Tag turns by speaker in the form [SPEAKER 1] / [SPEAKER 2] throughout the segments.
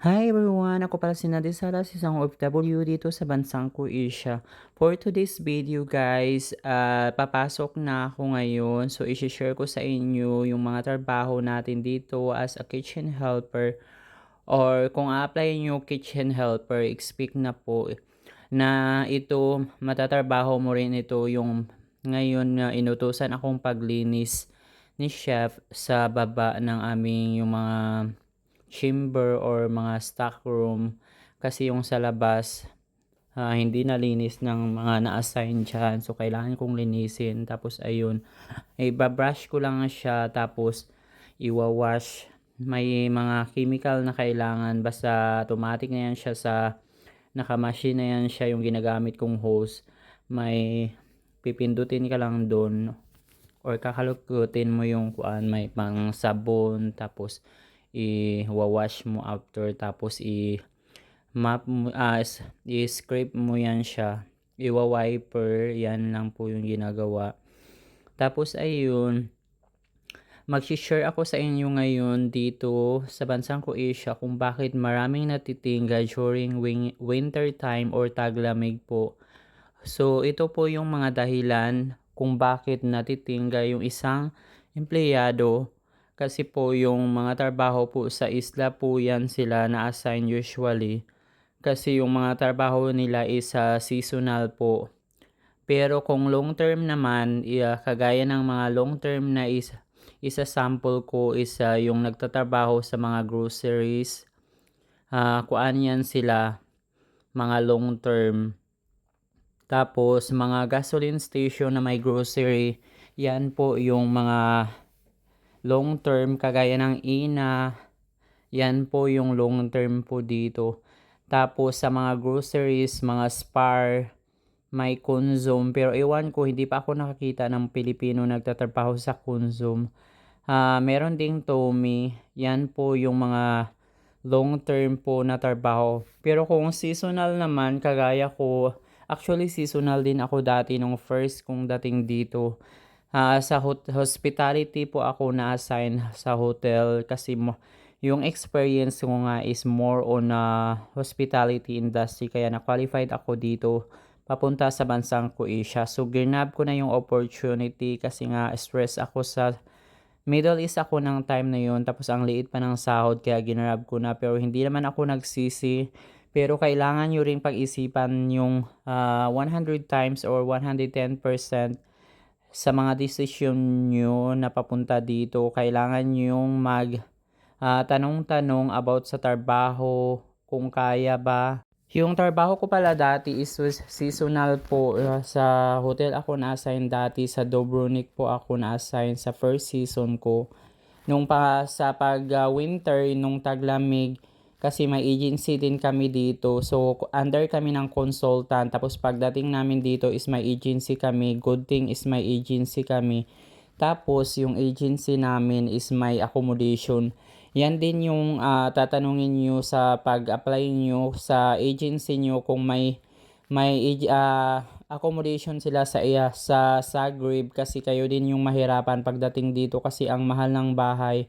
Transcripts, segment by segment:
[SPEAKER 1] Hi everyone! Ako pala si Nadia Salas, isang OFW dito sa bansang Croatia. For today's video guys, ah, papasok na ako ngayon. So, isi-share ko sa inyo yung mga trabaho natin dito as a kitchen helper. Or kung a-apply nyo kitchen helper, expect na po na ito, matatrabaho mo rin ito yung ngayon na inutusan akong paglinis ni chef sa baba ng aming yung mga chamber or mga stock room. Kasi yung sa labas ah, hindi nalinis ng mga na-assign dyan. So kailangan kong linisin. Tapos ayun. Ibabrush ko lang siya. Tapos iwawash. May mga chemical na kailangan. Basta automatic na yan siya sa nakamachine na yan siya yung ginagamit kong hose. May pipindutin ka lang doon or kakalukutin mo yung kuan may pang sabon. Tapos i-wash mo after tapos i map mo as i-scrape mo yan siya. Iwa-wiper yan lang po yung ginagawa. Tapos ayun mag-share ako sa inyo ngayon dito sa bansang Croatia kung bakit maraming natitingga during win- winter time or taglamig po. So ito po yung mga dahilan kung bakit natitingga yung isang empleyado kasi po yung mga trabaho po sa isla po yan sila na-assign usually. Kasi yung mga trabaho nila is uh, seasonal po. Pero kung long term naman, uh, kagaya ng mga long term na is, isa sample ko is uh, yung nagtatrabaho sa mga groceries. Uh, kuan yan sila, mga long term. Tapos mga gasoline station na may grocery, yan po yung mga long term kagaya ng ina yan po yung long term po dito. Tapos sa mga groceries mga spar may consume pero iwan ko hindi pa ako nakakita ng Pilipino nagtatrabaho sa consume uh, meron ding Tommy. Yan po yung mga long term po na trabaho. Pero kung seasonal naman kagaya ko actually seasonal din ako dati nung first kong dating dito uh, sa hospitality po ako na-assign sa hotel kasi mo, yung experience ko nga is more on uh, hospitality industry. Kaya na-qualified ako dito. Papunta sa bansang Croatia. So, ginab ko na yung opportunity kasi nga stress ako sa Middle East ako ng time na yun. Tapos ang liit pa ng sahod kaya ginrab ko na. Pero hindi naman ako nagsisi. Pero kailangan nyo rin pag-isipan yung uh, ah, 100 times or 110% sa mga desisyon nyo na papunta dito, kailangan yung mag uh, tanong-tanong about sa trabaho, kung kaya ba. Yung trabaho ko pala dati is seasonal po uh, sa hotel ako na-assign dati sa Dobronik po ako na-assign sa first season ko. Nung pa sa pag uh, winter nung taglamig kasi may agency din kami dito. So, under kami ng consultant. Tapos, pagdating namin dito is may agency kami. Good thing is may agency kami. Tapos, yung agency namin is may accommodation. Yan din yung uh, tatanungin nyo sa pag-apply nyo sa agency nyo kung may may uh, accommodation sila sa iya sa Zagreb kasi kayo din yung mahirapan pagdating dito kasi ang mahal ng bahay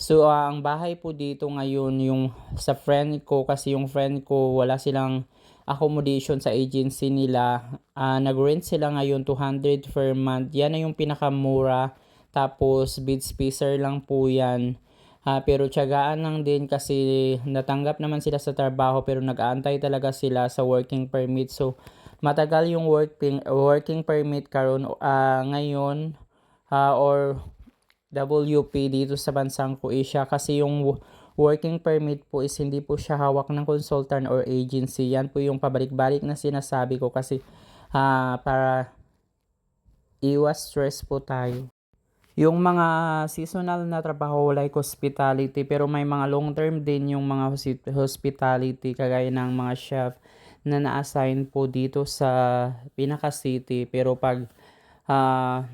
[SPEAKER 1] So, uh, ang bahay po dito ngayon yung sa friend ko kasi yung friend ko wala silang accommodation sa agency nila. Uh, nag-rent sila ngayon 200 per month. Yan na yung pinakamura. Tapos bed spacer lang po yan. Uh, pero tiyagaan lang din kasi natanggap naman sila sa trabaho pero nag-aantay talaga sila sa working permit. So, matagal yung working, working permit karon uh, ngayon uh, or WP dito sa bansang Croatia kasi yung working permit po is hindi po siya hawak ng consultant or agency. Yan po yung pabalik-balik na sinasabi ko kasi uh, para iwas stress po tayo. Yung mga seasonal na trabaho like hospitality pero may mga long term din yung mga hospitality kagaya ng mga chef na na-assign po dito sa pinaka city pero pag uh,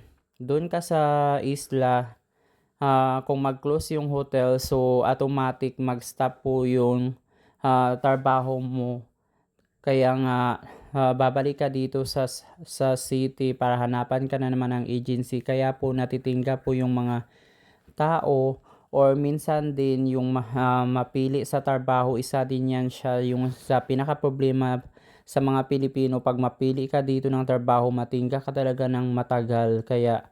[SPEAKER 1] doon ka sa isla uh, kung mag-close yung hotel, so automatic mag-stop po yung uh, trabaho mo. Kaya nga, uh, babalik ka dito sa, sa city para hanapan ka na naman ng agency. Kaya po natitingga po yung mga tao or minsan din yung ah, mapili sa trabaho, isa din yan siya yung sa pinaka-problema sa mga Pilipino. Pag mapili ka dito ng trabaho, matingga ka talaga ng matagal. Kaya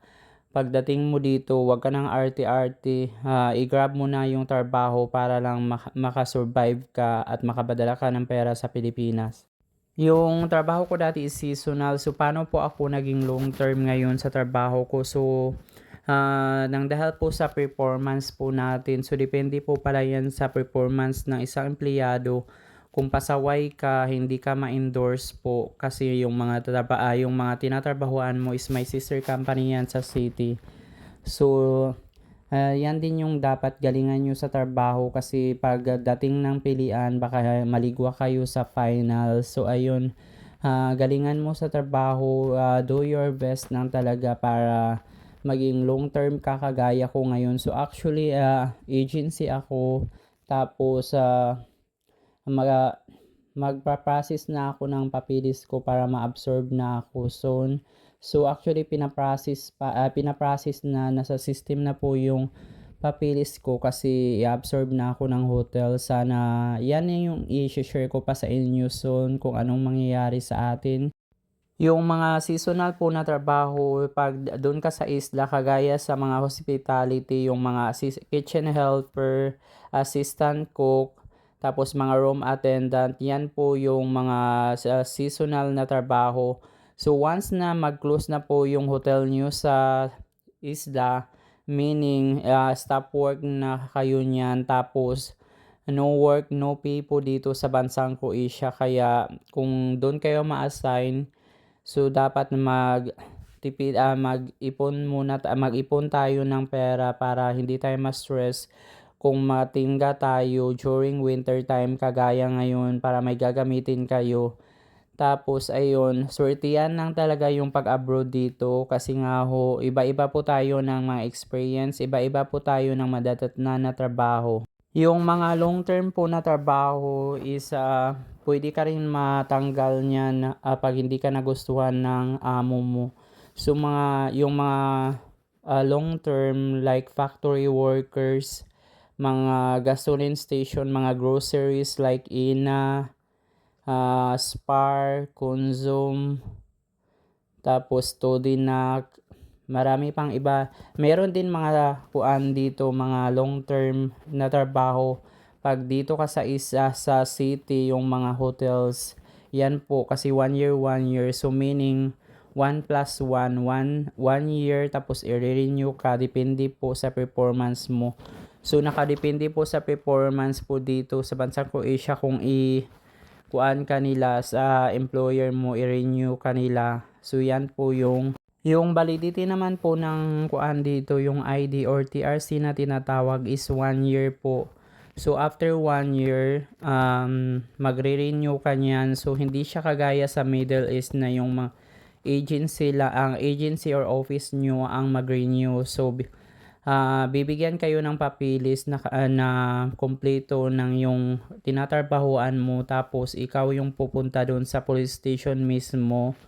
[SPEAKER 1] pagdating mo dito, wag ka ng arte-arte, ah, i-grab mo na yung trabaho para lang mak- makasurvive ka at makabadala ka ng pera sa Pilipinas. Yung trabaho ko dati is seasonal. So, paano po ako naging long term ngayon sa trabaho ko? So, ah, nang dahil po sa performance po natin. So, depende po pala yan sa performance ng isang empleyado. Kung pasaway ka, hindi ka ma-endorse po kasi yung mga traba, ah, yung mga tinatrabahuan mo is my sister company yan sa city. So, ah, yan din yung dapat galingan nyo sa trabaho kasi pag dating ng pilian, baka maligwa kayo sa final. So, ayun, ah, galingan mo sa trabaho, ah, do your best lang talaga para maging long term ka kagaya ko ngayon. So, actually, ah, agency ako. Tapos, ah, mag, magpa-process na ako ng papilis ko para ma-absorb na ako soon. So actually pinaprocess pa ah, pinaprocess na nasa system na po yung papilis ko kasi i-absorb na ako ng hotel. Sana yan yung i-share ko pa sa inyo soon kung anong mangyayari sa atin. Yung mga seasonal po na trabaho, pag doon ka sa isla, kagaya sa mga hospitality, yung mga kitchen helper, assistant cook, tapos mga room attendant, yan po yung mga seasonal na trabaho. So once na mag-close na po yung hotel nyo sa isla, meaning ah, stop work na kayo niyan, tapos no work, no pay po dito sa bansang Croatia. Kaya kung doon kayo ma-assign, so dapat mag tipid ah, mag-ipon muna ta- mag-ipon tayo ng pera para hindi tayo ma-stress kung matingga tayo during winter time kagaya ngayon para may gagamitin kayo. Tapos ayun, swertihan lang talaga yung pag-abroad dito kasi nga ho, iba-iba po tayo ng mga experience, iba-iba po tayo ng madadatnan na trabaho. Yung mga long term po na trabaho is ah, pwede ka rin matanggal niyan ah, pag hindi ka nagustuhan ng amo mo. So mga yung mga ah, long term like factory workers, mga gasoline station, mga groceries like Ina, ah, Spar, Consum, tapos Todinak, marami pang iba. Meron din mga kuan dito, mga long term na trabaho. Pag dito ka sa isa sa city, yung mga hotels, yan po kasi one year, one year. So meaning 1 plus 1, 1, 1 year tapos i-renew ka depende po sa performance mo. So nakadepende po sa performance po dito sa bansang Croatia kung i kuan kanila sa employer mo i-renew kanila. So yan po yung yung validity naman po ng kuan dito yung ID or TRC na tinatawag is 1 year po. So after 1 year um magre-renew ka niyan. So hindi siya kagaya sa Middle East na yung mga agency la ang agency or office nyo ang mag-renew. So ah, bibigyan kayo ng papilis na, ah, na kompleto ng yung tinatrabahuan mo tapos ikaw yung pupunta doon sa police station mismo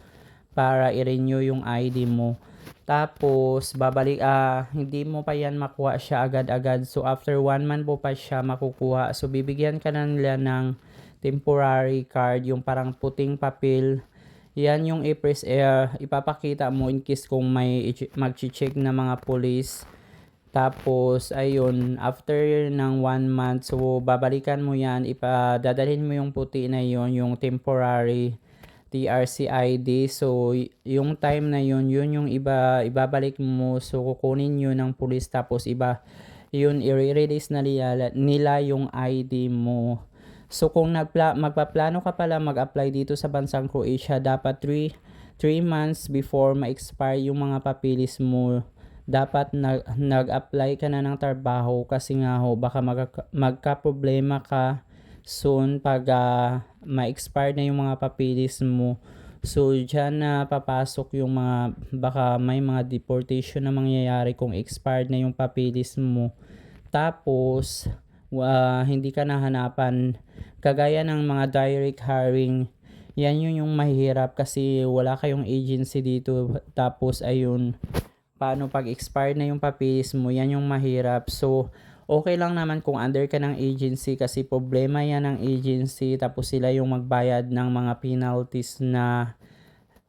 [SPEAKER 1] para i-renew yung ID mo. Tapos babalik ah hindi mo pa yan makuha siya agad-agad. So after one month po pa siya makukuha. So bibigyan ka na nila ng temporary card, yung parang puting papel. Yan yung i-press air, ipapakita mo in case kung may mag-check na mga police. Tapos, ayun, after ng one month, so babalikan mo yan, ipadadalhin mo yung puti na yon yung temporary TRC ID. So, yung time na yun, yun yung iba, ibabalik mo. So, kukunin yun ng police tapos iba, yun, i-release na nila, nila yung ID mo. So, kung nagpla- magpaplano ka pala mag-apply dito sa bansang Croatia, dapat 3 3 months before ma-expire yung mga papilis mo dapat nag, nag-apply ka na ng trabaho kasi nga ho, baka magka, magka-problema ka soon pag ah, ma-expire na yung mga papilis mo. So, dyan na papasok yung mga, baka may mga deportation na mangyayari kung expired na yung papilis mo. Tapos, wa- hindi ka nahanapan. Kagaya ng mga direct hiring, yan yun yung mahirap kasi wala kayong agency dito. Tapos, ayun, paano pag expire na yung papilis mo, yan yung mahirap. So, okey lang naman kung under ka ng agency kasi problema yan ng agency tapos sila yung magbayad ng mga penalties na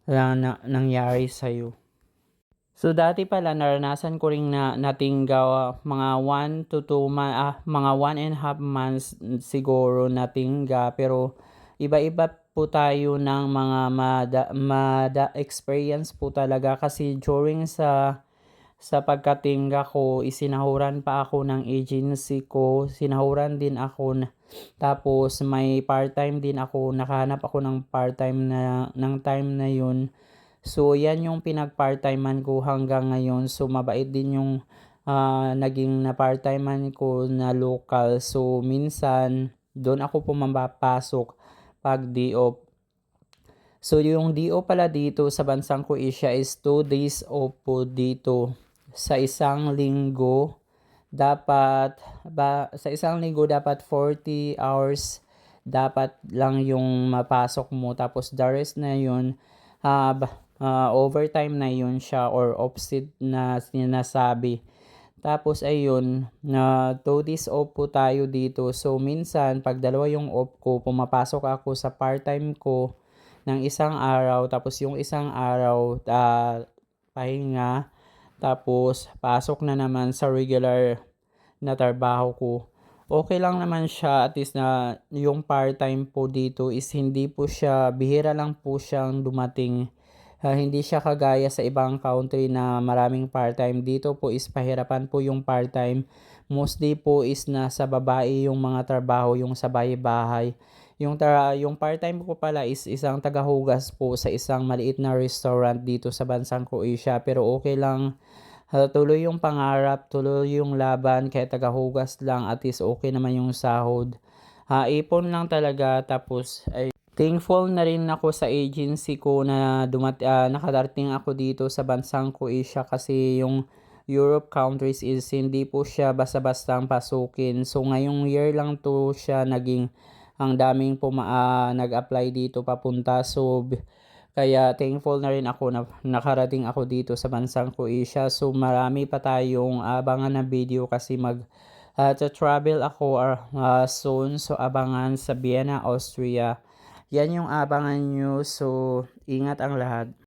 [SPEAKER 1] na na nangyari sa'yo. So, dati pala naranasan ko ring na natingga mga 1 to 2 ma ah, mga 1 and half months siguro natingga pero iba-iba po tayo ng mga mada mada experience po talaga kasi during sa sa pagkatingga ko isinahuran pa ako ng agency ko, sinahuran din ako na tapos may part-time din ako, nakahanap ako ng part-time na ng time na yun. So, yan yung pinag-part-time-an ko hanggang ngayon. So, mabait din yung ah, naging na part-time-an ko na local. So, minsan doon ako pumapasok 'pag day off. So, yung off pala dito sa bansang Croatia is 2 days off dito sa isang linggo. Dapat ba sa isang linggo dapat 40 hours dapat lang yung mapasok mo tapos the rest na yun ba ah, overtime na yun siya or offset na sinasabi. Tapos ayun, na 2 days off po tayo dito. So, minsan 'pag dalawa yung off ko pumapasok ako sa part-time ko ng isang araw tapos yung isang araw ah, pahinga tapos pasok na naman sa regular na trabaho ko. Okey lang naman siya at least na yung part-time po dito is hindi po siya bihira lang po siyang dumating. Ah, hindi siya kagaya sa ibang country na maraming part-time. Dito po is pahirapan po yung part-time. Mostly po is nasa babae yung mga trabaho, yung sa bahay-bahay. Yung tra yung part-time ko pala is isang tagahugas po sa isang maliit na restaurant dito sa bansang Croatia pero okey lang, ah, tuloy yung pangarap, tuloy yung laban kahit tagahugas lang at least okey naman yung sahod. Ah, ipon lang talaga tapos ay thankful na rin ako sa agency ko na dumat ah, nakarating ako dito sa bansang Croatia kasi yung Europe countries is hindi po siya basta-bastang pasukin. So, ngayong year lang 'to siya naging ang daming puma ah, nag-apply dito papunta. So, kaya thankful na rin ako na nakarating ako dito sa bansang Croatia. So, marami pa tayong abangan na video kasi mag ah, ta-travel ako or ah, soon. So, abangan sa Vienna, Austria. Yan yung abangan niyo. So, ingat ang lahat.